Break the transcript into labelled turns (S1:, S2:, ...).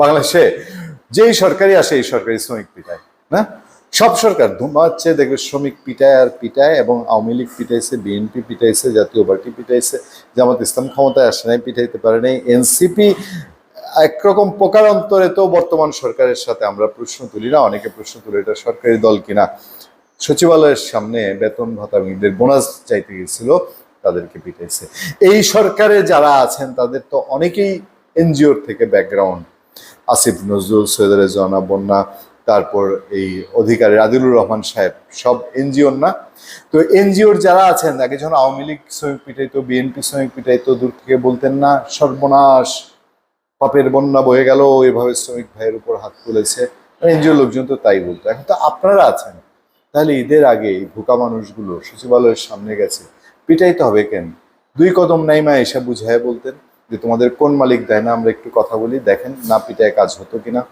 S1: বাংলাদেশে, যেই সরকারি আসে, এই সরকারি শ্রমিক পিটায়, না? সব সরকার ধুমাচ্ছে দেখবে শ্রমিক পিটায় আর পিটায় এবং আওয়ামী লীগ পিটাইছে, বিএনপি পিটাইছে, জাতীয় পার্টি পিটাইছে, জামাত ইসলাম ক্ষমতায় আসে নাই, পিটাইতে পারে নাই, এনসিপি একরকম প্রকার অন্তরে তো বর্তমান সরকারের সাথে আমরা প্রশ্ন তুলি না, অনেকে প্রশ্ন তুলি এটা সরকারি দল কিনা। সচিবালয়ের সামনে বেতন ভাতামীদের বোনাস চাইতে গেছিল, তাদেরকে পিটাইছে। এই সরকারে যারা আছেন, তাদের তো অনেকেই এনজিওর থেকে ব্যাকগ্রাউন্ড আসিফ নজরুল, সৈয়দ রেজওয়ানা বন্যা, তারপর এই অধিকারী আদিলুর রহমান সাহেব, সব এনজিওর না? তো এনজিওর যারা আছেন, আগে যখন আওয়ামী লীগ শ্রমিক পিটাইতো, বিএনপি শ্রমিক পিটাইতো, দূর থেকে বলতেন না, সর্বনাশ, পাপের বন্যা বয়ে গেল, এভাবে শ্রমিক ভাইয়ের উপর হাত তুলেছে। এনজিও লোকজন তো তাই বলতো। এখন তো আপনারা আছেন, তাহলে ঈদের আগে ভুকা মানুষগুলো সচিবালয়ের সামনে গেছে, পিটাইতে হবে কেন? দুই কদম নাইমা এসে বুঝায় বলতেন যে তোমাদের কোন মালিক দেয় না, আমরা একটু কথা বলি, দেখেন না পিটায় কাজ হতো কিনা।